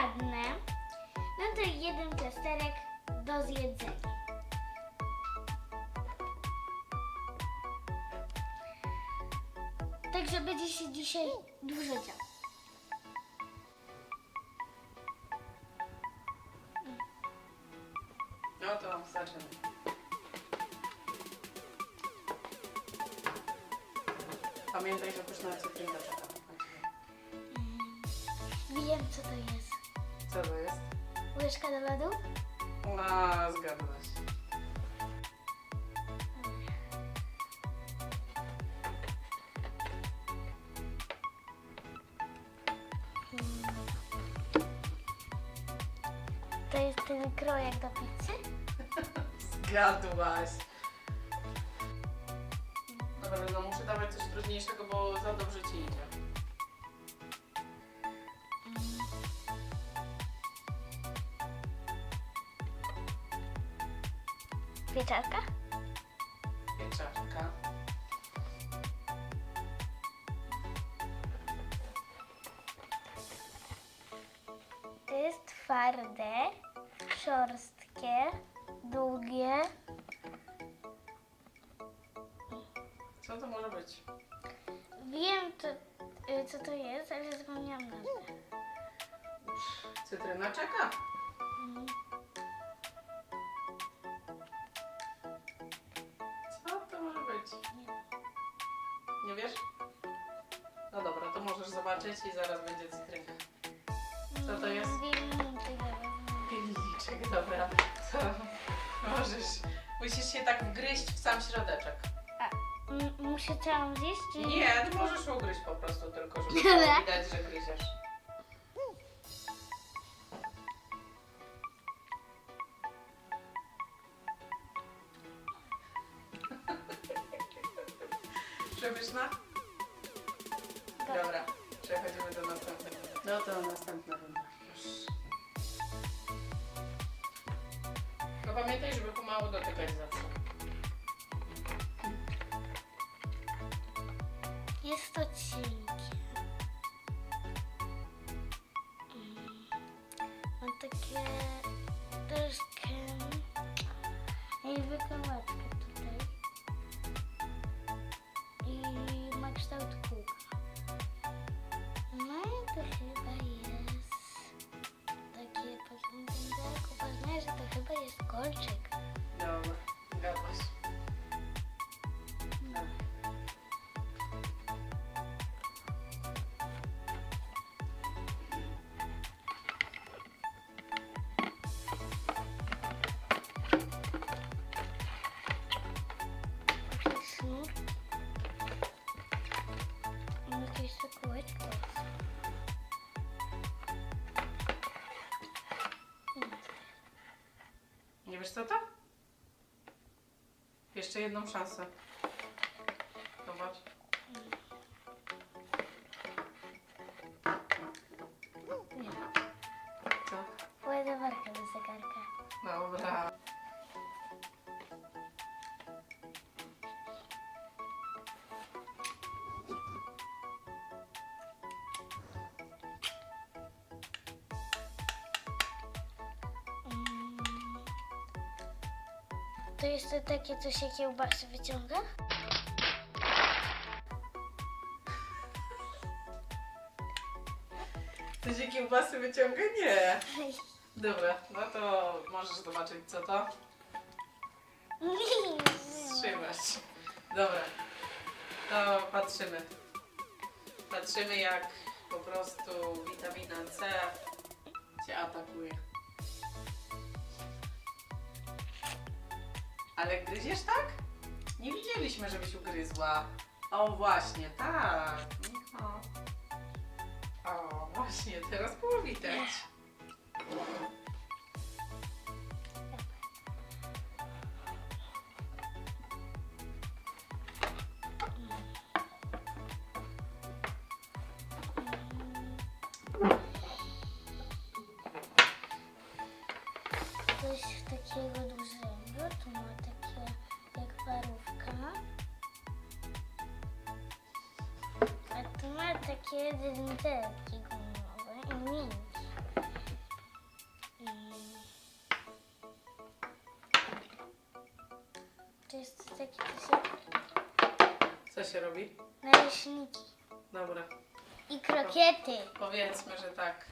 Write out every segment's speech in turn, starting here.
zgadnę, no to jeden plasterek do zjedzenia. Także będzie się dzisiaj dużo działo. No to zaczynamy. Pamiętaj, że pyszna cytrynka czeka. Wiem, co to jest. Co to jest? Łyżka do lodu? A, zgadłaś. To jest ten krojek do pizzy? Zgadłaś. Dobra, no muszę dawać coś trudniejszego, bo za dobrze ci idzie. Pieczarka? Pieczarka. To jest twarde, szorstkie, długie. Co to może być? Wiem, to, y, co to jest, ale zapomniałam nazwę. Cytryna czeka. Mm, zobaczyć i zaraz będzie cytrynka. Co to jest? Wiem, tego Pilniczek, dobra. To możesz. Musisz się tak wgryźć w sam środeczek. M- muszę całą zjeść, czy... Nie, ty możesz ugryźć po prostu tylko, żeby było widać, że gryziesz. Jest to cienkie. Mm, takie troszkę jakby kawałeczkę tutaj. I ma kształt kółka. No i to chyba jest takie pędzelku. Poznaję, że to chyba jest kolczyk. Wiesz co to? Jeszcze jedną szansę. Zobacz. To jest to takie, co się kiełbasy wyciąga? Ty się kiełbasy wyciąga? Nie. Dobra, no to możesz zobaczyć co to. Wstrzymać. Dobra. To patrzymy. Patrzymy jak po prostu witamina C cię atakuje. Ale gryziesz tak? Nie widzieliśmy, żebyś ugryzła. O właśnie, tak. No. O, właśnie, teraz było widać. Takie dętelki gumowe i. Mm. To jest takie się Co się robi? naleśniki Dobra, i krokiety. powiedzmy, że tak.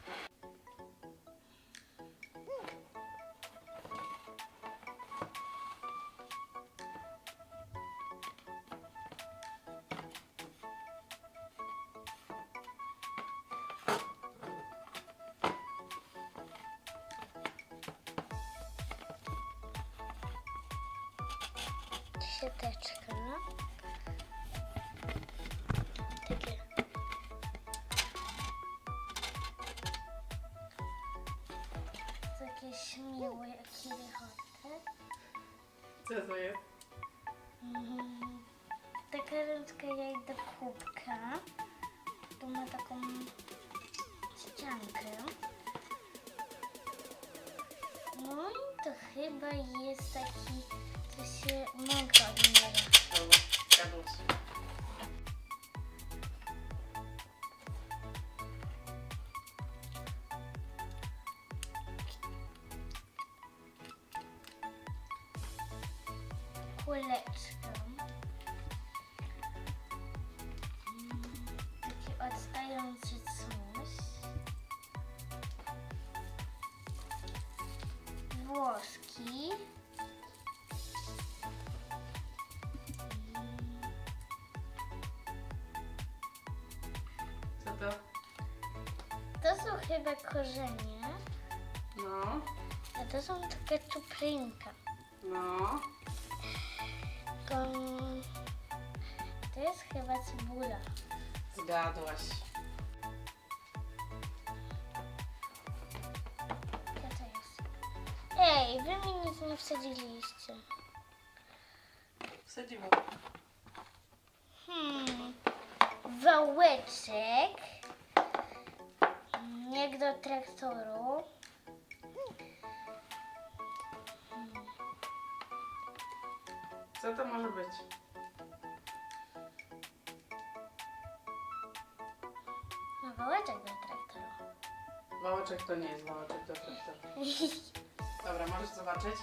Siateczka. Takie. Takie śmiłe jak kirichoty. Co to jest? Mhm. Taka ręczka jak do kubka. Tu ma taką ściankę. No i to chyba jest taki, co się mąka. Dobra, jadł chyba korzenie, No, a to są takie czuprynka. no. To, to jest chyba cebula. Zgadłaś. Co to jest? Ej, wy mi nic nie wsadziliście. Wsadzimy. Hmm. Wałeczek. Jak do traktoru. Co to może być? No wałeczek do traktoru. Wałeczek to nie jest wałeczek do traktora. Dobra, możesz zobaczyć.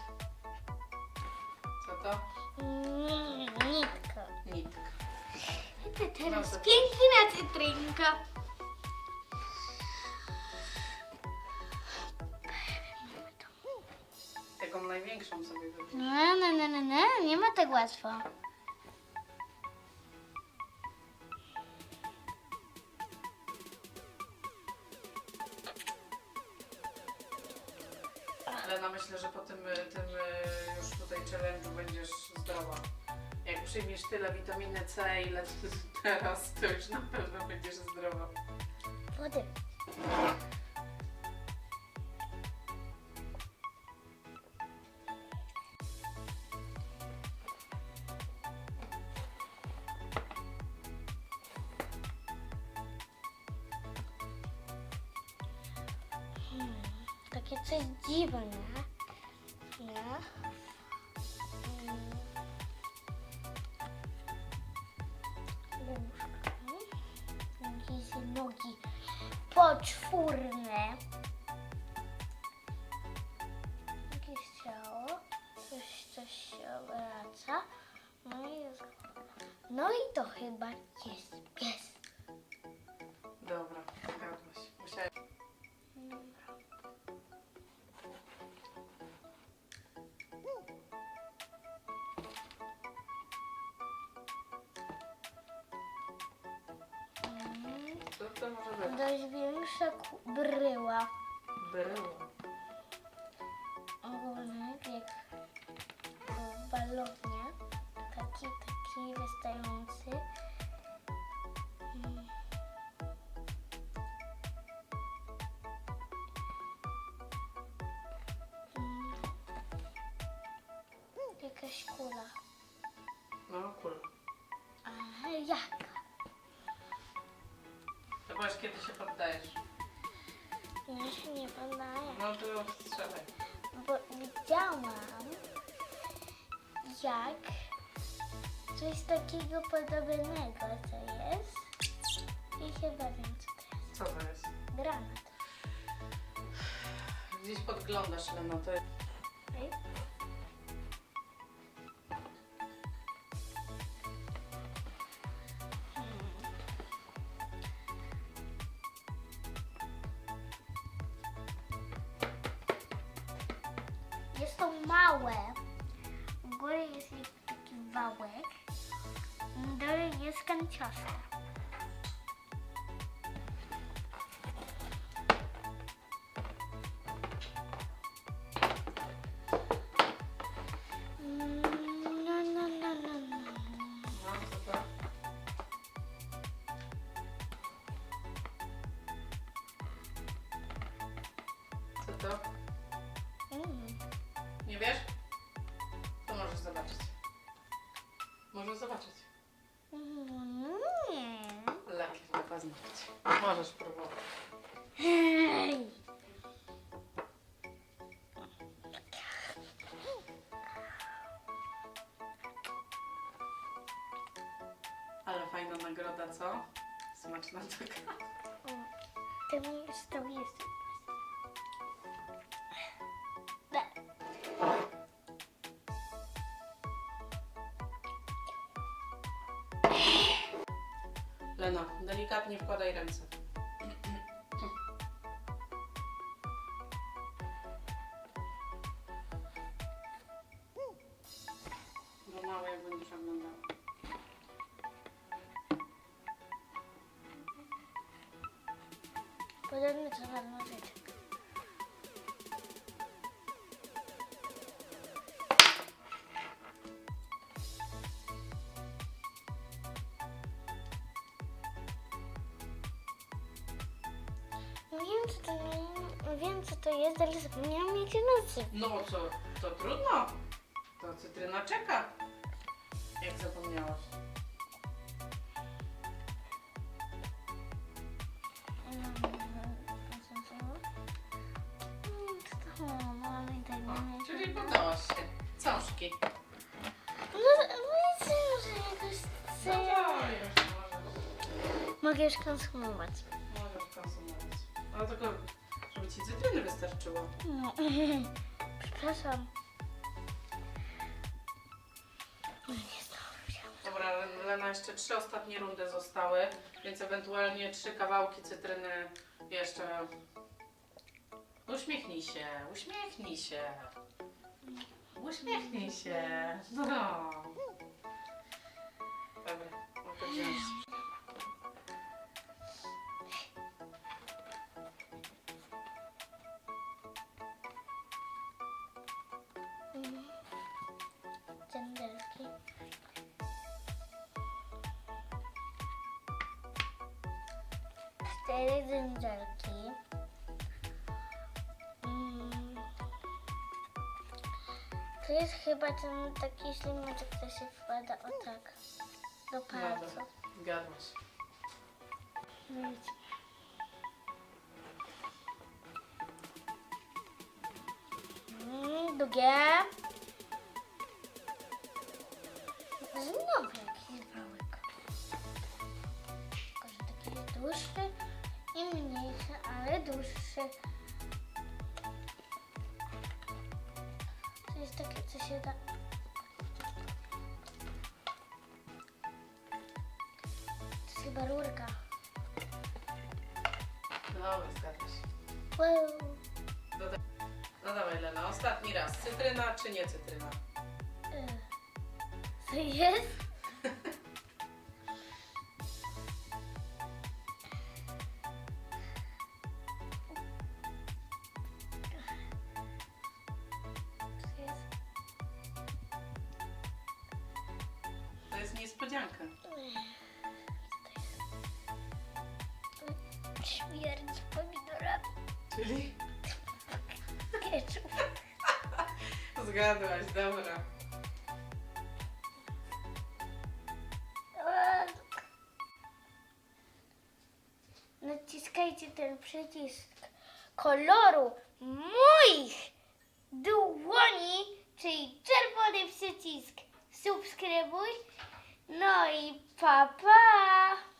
Co to? Mm, Nitka. Nitka. To teraz No to- piękna cytrynka. Największą sobie wybierz. No, no, no, no, no, nie ma tak łatwo. Lena, myślę, że po tym, y, tym y, już tutaj challenge'u będziesz zdrowa. Jak przyjmiesz tyle witaminy C, ile teraz, to już na pewno będziesz takie coś dziwne. Nie? Jakieś nogi poczwórne. Jakieś ciało. Coś, coś się obraca. No i. No i to chyba jest pies. Co to może być? Dość większa ku- bryła. Było. Ogonek jak w balonie. Taki, taki wystający. Kiedy się poddajesz. Ja się nie poddaję. No to strzelaj. Bo widziałam, jak coś takiego podobnego, co jest. I chyba wiem, co to jest. Co to jest? Granat. Gdzieś podglądasz, Lena, to jest... małe. W górę jest taki wałek. Na dole jest no, no, no. No, co to? To? Nie wiesz? To możesz zobaczyć. Możesz zobaczyć. Mm, Nie. Lepiej na paznokcie. Możesz próbować. Hej. Ale fajna nagroda, co? Smaczna taka. Ty mi już to jest. Lena, delikatnie wkładaj ręce. Bo małe jak będziesz oglądała. Podobno trzeba nożyć. Ale zapomniałam jak się nazywa. No co, to trudno. To cytryna czeka. Jak zapomniałaś. O, czyli poddałaś się. Cążki. No, no i co, może jakoś No to już możesz, Mogę już konsumować. możesz konsumować. Ale tylko, żeby ci cytryny wystarczyło. No. Przepraszam. No nie zdążyłam. Dobra, Lena, jeszcze trzy ostatnie rundy zostały, więc ewentualnie trzy kawałki cytryny jeszcze. Uśmiechnij się, uśmiechnij się. Uśmiechnij się. No. Dobra, mogę wziąć. Cztery dędzelki. Mm. To jest chyba ten taki ślimaczek, co się wkłada o tak do palców. Zgadłaś. No idź. Mm, Drugie. Znowu jakiś wałek. Tylko, że taki dłuższy i mniejszy, ale dłuższy. To jest takie, co się da... To jest chyba rurka. Dobra, zgadłaś. Wow. No dawaj Lena, ostatni raz. Cytryna czy nie cytryna? Y, Co jest? Zgadłaś, dobra. Naciskajcie ten przycisk koloru moich dłoni, czyli czerwony przycisk subskrybuj. No i pa pa!